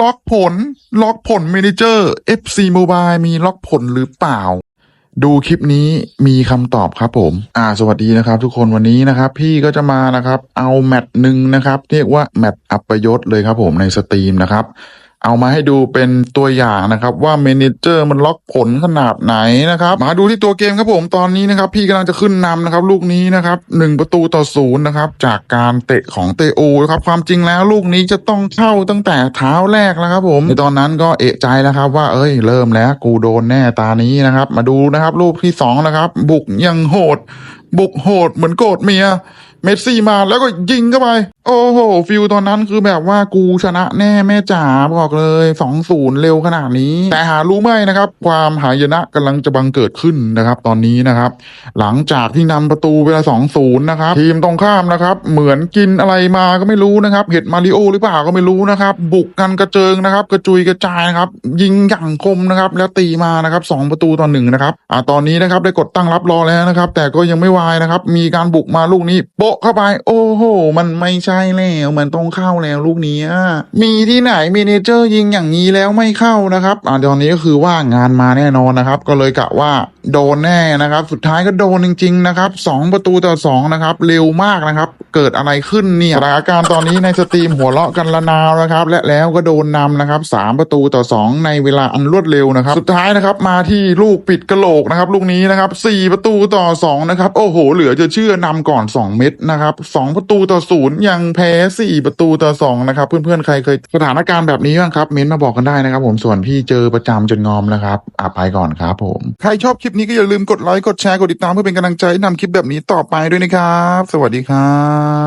ล็อกผล ล็อกผลเมนเจอร์ FC Mobile มีล็อกผลหรือเปล่า ดูคลิปนี้มีคำตอบครับผม อ่า สวัสดีนะครับ ทุกคนวันนี้นะครับ พี่ก็จะมานะครับ เอาแมตช์หนึ่งนะครับ เรียกว่าแมตช์อัปยศเลยครับผมในสตรีมนะครับ เอามาให้ดูเป็นตัวอย่างนะครับว่าเมนเจอร์มันล็อกผลขนาดไหนนะครับมาดูที่ตัวเกมครับผมตอนนี้นะครับพี่กำลังจะขึ้นนำนะครับลูกนี้นะครับหนึ่งประตูต่อศูนย์นะครับจากการเตะของเตโอนะครับความจริงแล้วลูกนี้จะต้องเข้าตั้งแต่เท้าแรกแล้วครับผมในตอนนั้นก็เอะใจแล้วครับว่าเอ้ยเริ่มแล้วกูโดนแน่ตานี้นะครับมาดูนะครับลูกที่สองนะครับบุกยังโหด บุกโหดเหมือนโกรธเมียเมสซี่มาแล้วก็ยิงเข้าไปโอ้โหฟิลตอนนั้นคือแบบว่ากูชนะแน่แม่จ๋าบอกเลยสองศูนย์เร็วขนาดนี้ แต่หารู้ไหมนะครับ ความหายนะกำลังจะบังเกิดขึ้นนะครับ ตอนนี้นะครับ หลังจากที่นำประตูไปละสองศูนย์นะครับทีมตรงข้ามนะครับ เหมือนกินอะไรมาก็ไม่รู้นะครับ เห็ดมาริโอหรือเปล่าก็ไม่รู้นะครับ บุกกันกระเจิงนะครับ กระจุยกระจายนะครับ ยิงอย่างคมนะครับ แล้วตีมานะครับสองประตูต่อหนึ่งนะครับอ่าตอนนี้นะครับได้กดตั้งรับรอแล้วนะครับ แต่ก็ยังไม่วายนะครับ มีการบุกมาลูกนี้โปะเข้าไป โอ้โห มันไม่ใช่แล้วมันต้องเข้าแล้วลูกนี้มีที่ไหนเมเนเจอร์ยิงอย่างนี้แล้วไม่เข้านะครับอ่าตอนนี้ก็คือว่างานมาแน่นอนนะครับ ก็เลยกะว่า โดนแน่นะครับ สุดท้ายก็โดนจริง ๆ นะครับสองประตูต่อสองนะครับ เร็วมากนะครับ เกิดอะไรขึ้นเนี่ยสถานการณ์ตอนนี้ในสตรีมหัวเราะกันละนาวนะครับ และแล้วก็โดนนำนะครับสามประตูต่อสองในเวลาอันรวดเร็วนะครับ สุดท้ายนะครับมาที่ลูกปิดกระโหลกนะครับ ลูกนี้นะครับสี่ประตูต่อสองนะครับ โอ้โห เหลือจะเชื่อนำก่อนสองเม็ดนะครับสองประตูต่อศูนย์ยังแพ้สี่ประตูต่อสองนะครับ เพื่อนๆใครเคยสถานการณ์แบบนี้บ้างครับเม้นมาบอกกันได้นะครับ ผมส่วนพี่เจอประจำจนงอมแล้วครับอะไปก่อนครับผมใครชอบคลิปปนี้ก็อย่าลืมกดไลค์ กดแชร์ กดติดตามเพื่อเป็นกำลังใจให้นำคลิปแบบนี้ต่อไปด้วยนะครับ สวัสดีครับ